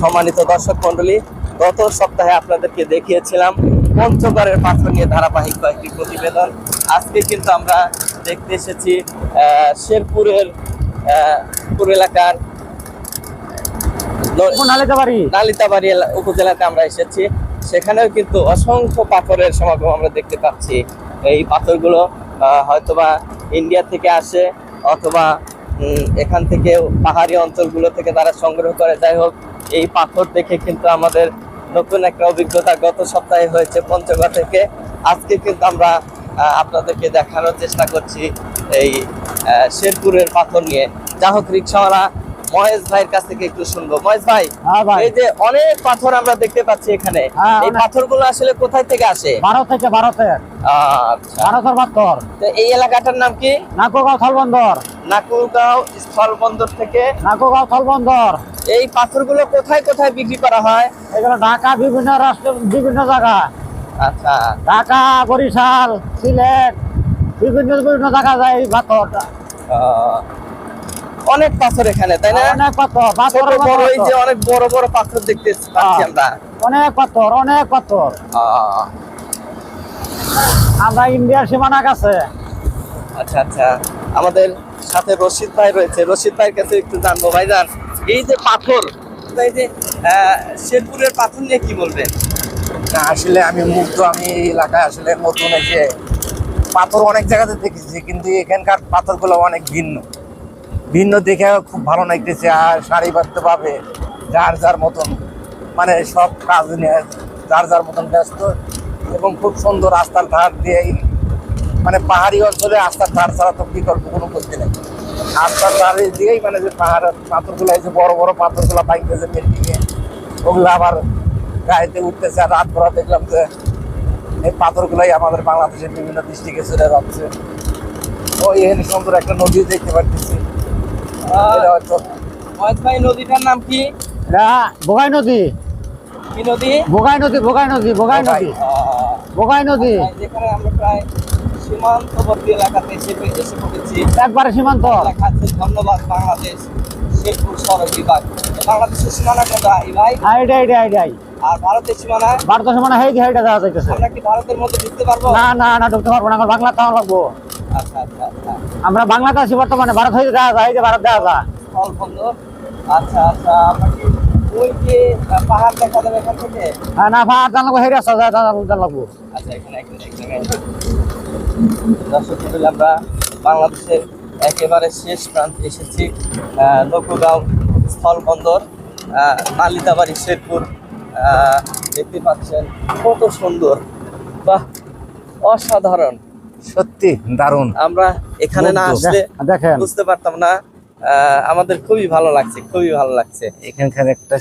সম্মানিত দর্শক মন্ডলী গত সপ্তাহে আপনাদেরকে দেখিয়েছিলাম পঞ্চগড়ের পাথর নিয়ে ধারাবাহিক কয়েকটি প্রতিবেদন। আজকে কিন্তু আমরা দেখতে এসেছি শেরপুরের পুর এলাকার নালিতাবাড়ি? উপজেলাতে আমরা এসেছি। সেখানেও কিন্তু অসংখ্য পাথরের সমাগম আমরা দেখতে পাচ্ছি। এই পাথরগুলো হয়তোবা ইন্ডিয়া থেকে আসে অথবা এখান থেকে পাহাড়ি অঞ্চলগুলো থেকে তারা সংগ্রহ করে। যাই হোক এই পাথর দেখে কিন্তু আমাদের নতুন একটা অভিজ্ঞতা গত সপ্তাহে হয়েছে পঞ্চগড় থেকে। আজকে কিন্তু আমরা আপনাদেরকে দেখানোর চেষ্টা করছি এই শেরপুরের পাথর নিয়ে। যা হোক, রিক্সাওয়ালা মহেশ ভাইয়ের কাছ থেকে একটু শুনব। মহেশ ভাই হ্যাঁ ভাই। এই যে অনেক পাথর আমরা দেখতে পাচ্ছি এখানে। হ্যাঁ, এই। পাথরগুলো আসলে কোথায় থেকে আসে? ভারত থেকে ভারতের আচ্ছা। ভারতের পাথর। তো এই এলাকাটার নাম কি? নাকুগাঁও থলবন্দর নাকুলগাঁও স্থল বন্দর থেকে। নাকুগাঁও থলবন্দর এই পাথরগুলো কোথায় কোথায় বিক্রি করা হয়? এগুলো ঢাকা বিভিন্ন রাষ্ট্র বিভিন্ন জায়গা। আচ্ছা। ঢাকা বরিশাল সিলেট বিভিন্ন বিভিন্ন জায়গা যায় এই পাথরটা। অনেক পাথর এখানে তাই না? অনেক পাথর পাথর বড় এই যে অনেক বড় বড় পাথর দেখতে পাচ্ছি। আমরা। অনেক পাথর অনেক পাথর। আহ, আমরা ইন্ডিয়ার সীমানা কাছে। আচ্ছা আচ্ছা। আমাদের সাথে রশিদ ভাই রয়েছে। রশিদ ভাইয়ের কাছে একটু জানব ভাই ভাইজান এই যে পাথর এই যে শেরপুরের পাথর নিয়ে কি বলবেন? না আসলে আমি মুগ্ধ আমি এই এলাকায় আসলে নতুন এসে পাথর অনেক জায়গাতে দেখেছি কিন্তু এখানকার পাথরগুলো অনেক ভিন্ন। ভিন্ন দেখে খুব ভালো লাগতেছে, আর সারিবদ্ধভাবে যার যার মতন। মানে সব কাজ নিয়ে যার যার মতন ব্যস্ত এবং খুব সুন্দর রাস্তার ধার দিয়েই মানে পাহাড়ি অঞ্চলে রাস্তার ধার ছাড়া তো বিকল্প কোনো করতে নেই। রাস্তার ধারে দিয়েই মানে যে পাহাড়ের পাথরগুলো এই যে বড় বড় পাথরগুলো বাইকতেছে বিল্ডিংয়ে, ওগুলো আবার গাড়িতে উঠতেছে আর রাত ভরা দেখলাম যে এই পাথরগুলাই আমাদের বাংলাদেশের বিভিন্ন ডিস্ট্রিক্টে চলে যাচ্ছে। ও এখানে সুন্দর একটা নদী দেখতে মহেশ ভাই নদীটার নাম কি? বোগাই নদী। কি নদী? বোগাই নদী বোগাই নদী বোগাই নদী। আহ, বোগাই নদী। যেখানে আমরা প্রায় সীমান্তবর্তী এলাকাতে এসে এসে পড়েছি। একবারে সীমান্ত। ধন্যবাদ বাংলাদেশ শেরপুর সড়ক বিভাগ। বাংলাদেশের সীমানা কোথায় ভাই? আইডি আইডি আইডি আর ভারতের সীমানা? ভারতের সীমানা হেঁটে হেঁটে যাওয়া যাইতেছে। আমরা কি ভারতের মধ্যে ঢুকতে পারব? না না না ঢুকতে পারব না আমার বাংলা তাও লাগবো। আমরা বাংলাতে আছি বর্তমানে ভারত হয়ে যাওয়া যায় যে ভারত দেওয়া যায়। আচ্ছা আচ্ছা ওই যে পাহাড় দেখা যাবে এখান থেকে? হ্যাঁ, না হেরে আসা যায় জান আচ্ছা এখানে এক জায়গায় দর্শক আমরা বাংলাদেশের একেবারে শেষ প্রান্তে এসেছি আহ, নকুগাঁও স্থল বন্দর মালিতাবাড়ি শেরপুর। দেখতে পাচ্ছেন কত সুন্দর। বাহ অসাধারণ। সত্যি দারুণ আমরা এখানে না আসলে দেখেন। বুঝতে পারতাম না আহ, আমাদের খুবই ভালো লাগছে খুবই ভালো লাগছে। এখানকার একটা